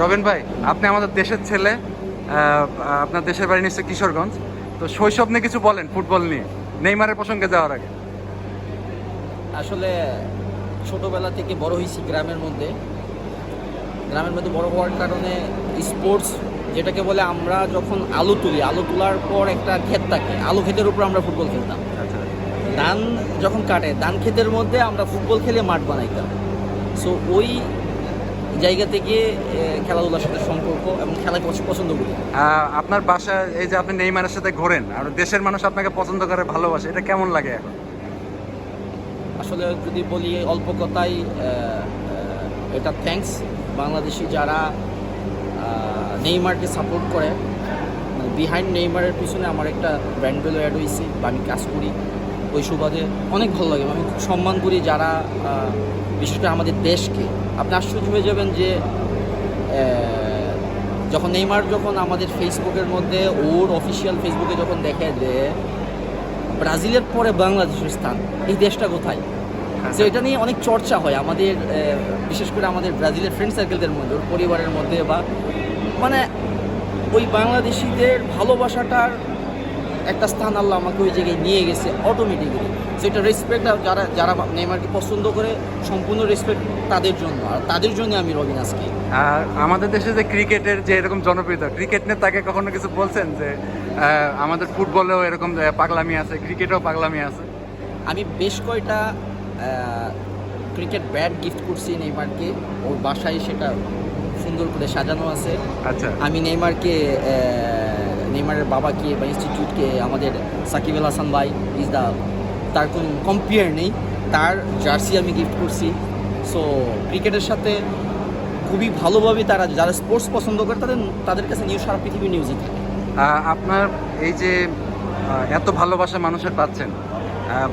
রবিন ভাই আপনি আমাদের দেশের ছেলে আপনার দেশের বাড়ি নিশ্চয় কিশোরগঞ্জ। তো শৈশব নিয়ে কিছু বলেন ফুটবল নিয়ে নেইমারের প্রসঙ্গে যাওয়ার আগে। আসলে ছোটবেলা থেকে বড় হয়েছি গ্রামের মধ্যে। গ্রামের মধ্যে বড় হওয়ার কারণে স্পোর্টস যেটাকে বলে আমরা যখন আলু তুলি আলু তোলার পর একটা ক্ষেত থাকে আলু ক্ষেতের উপর আমরা ফুটবল খেলতাম। আচ্ছা। ধান যখন কাটে ধান ক্ষেতের মধ্যে আমরা ফুটবল খেলে মাঠ বানাইতাম। সো ওই জায়গা থেকে খেলাধুলার সাথে সম্পর্ক এবং খেলা পছ- পছন্দ করি। আপনার বাসা এই যে আপনি নেইমারের সাথে ঘোরেন আর দেশের মানুষ আপনাকে পছন্দ করে ভালোবাসে এটা কেমন লাগে এখন? আসলে যদি বলি অল্প কথাই এটা থ্যাঙ্কস বাংলাদেশি যারা নেইমারকে সাপোর্ট করে বিহাইন্ড নেইমারের পিছনে আমার একটা ব্র্যান্ড ভ্যালু অ্যাড হয়েছে বা আমি কাজ করি। ওই সুবাদে অনেক ভালো লাগে। আমি খুব সম্মান করি যারা বিশেষ করে আমাদের দেশকে আপনি আশ্চর্য হয়ে যাবেন যে যখন নেইমার যখন আমাদের ফেসবুকের মধ্যে ওর অফিসিয়াল ফেসবুকে যখন দেখে যে ব্রাজিলের পরে বাংলাদেশের স্থান এই দেশটা কোথায়? তো এটা নিয়ে অনেক চর্চা হয় আমাদের বিশেষ করে আমাদের ব্রাজিলের ফ্রেন্ড সার্কেলদের মধ্যে ওর পরিবারের মধ্যে বা মানে ওই বাংলাদেশিদের ভালোবাসাটার একটা স্থান আল্লাহ আমাকে ওই জায়গায় নিয়ে গেছে অটোমেটিক্যালি সেটা রেসপেক্ট যারা যারা নেইমারকে পছন্দ করে সম্পূর্ণ রেসপেক্ট তাদের জন্য। আর তাদের জন্য আমি রবিন আজকে। আর আমাদের দেশে যে ক্রিকেটের যে এরকম জনপ্রিয়তা ক্রিকেট নিয়ে তাকে কখনো কিছু বলছেন যে আমাদের ফুটবলেও এরকম পাগলামি আছে ক্রিকেটেও পাগলামি আছে? আমি বেশ কয়টা ক্রিকেট ব্যাট গিফট করছি নেইমারকে। ওর বাসায় সেটা সুন্দর করে সাজানো আছে। আচ্ছা। আমি নেইমারকে নেইমারের বাবাকে বা ইনস্টিটিউটকে আমাদের সাকিব আল হাসান ভাই ইজ দ্য তার কোনো কম্পেয়ার নেই। তার জার্সি আমি গিফট করছি। সো ক্রিকেটের সাথে খুবই ভালোভাবে তারা যারা স্পোর্টস পছন্দ করে, তাদের তাদের কাছে নিউজ সারা পৃথিবীর নিউজই থাকে। আপনার এই যে এত ভালোবাসা মানুষের পাচ্ছেন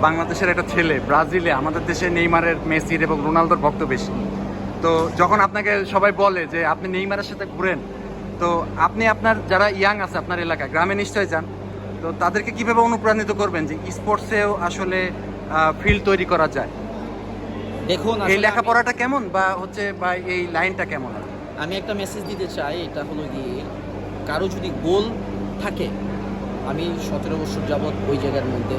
বাংলাদেশের একটা ছেলে, ব্রাজিলে, আমাদের দেশে নেইমারের, মেসির এবং রোনালদোর ভক্ত বেশি। তো যখন আপনাকে সবাই বলে যে আপনি নেইমারের সাথে ঘুরেন তো আপনি আপনার যারা ইয়াং আছে আপনার এলাকায় গ্রামে নিশ্চয়ই যান তো তাদেরকে কীভাবে অনুপ্রাণিত করবেন যে স্পোর্টসেও আসলে ফিল্ড তৈরি করা যায়? দেখুন এই লেখাপড়াটা কেমন বা হচ্ছে বা এই লাইনটা কেমন? আমি একটা মেসেজ দিতে চাই এটা হলো গিয়ে কারও যদি গোল থাকে আমি সতেরো বছর যাবৎ ওই জায়গার মধ্যে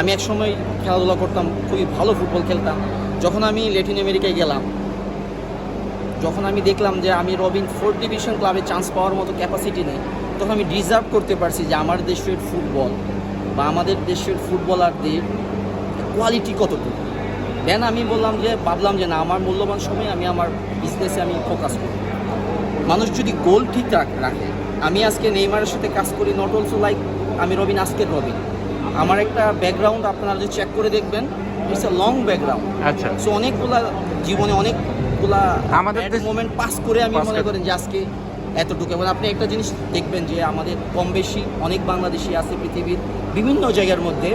আমি এক সময় খেলাধুলা করতাম খুবই ভালো ফুটবল খেলতাম যখন আমি ল্যাটিন আমেরিকায় গেলাম যখন আমি দেখলাম যে আমি রবিন ফোর্থ ডিভিশন ক্লাবে চান্স পাওয়ার মতো ক্যাপাসিটি নেই তখন আমি ডিজার্ভ করতে পারছি যে আমার দেশের ফুটবল বা আমাদের দেশের ফুটবলারদের কোয়ালিটি কতটুকু। দেন আমি বললাম যে ভাবলাম যে না আমার মূল্যবান সময় আমি আমার বিজনেসে আমি ফোকাস করি মানুষ যদি গোল ঠিক রাখ- আমি আজকে নেইমারের সাথে কাজ করি নট অলসো লাইক আমি রবিন আজকের রবিন। আমার একটা ব্যাকগ্রাউন্ড আপনারা যদি চেক করে দেখবেন ইটস এ লং ব্যাকগ্রাউন্ড আচ্ছা। সো অনেকগুলা জীবনে অনেকগুলা আমাদের মোমেন্ট পাস করে আমি মনে করে- করেন যে আজকে এতটুকু। এবং আপনি একটা জিনিস দেখবেন যে আমাদের কম বেশি অনেক বাংলাদেশি আছে পৃথিবীর বিভিন্ন জায়গার মধ্যে।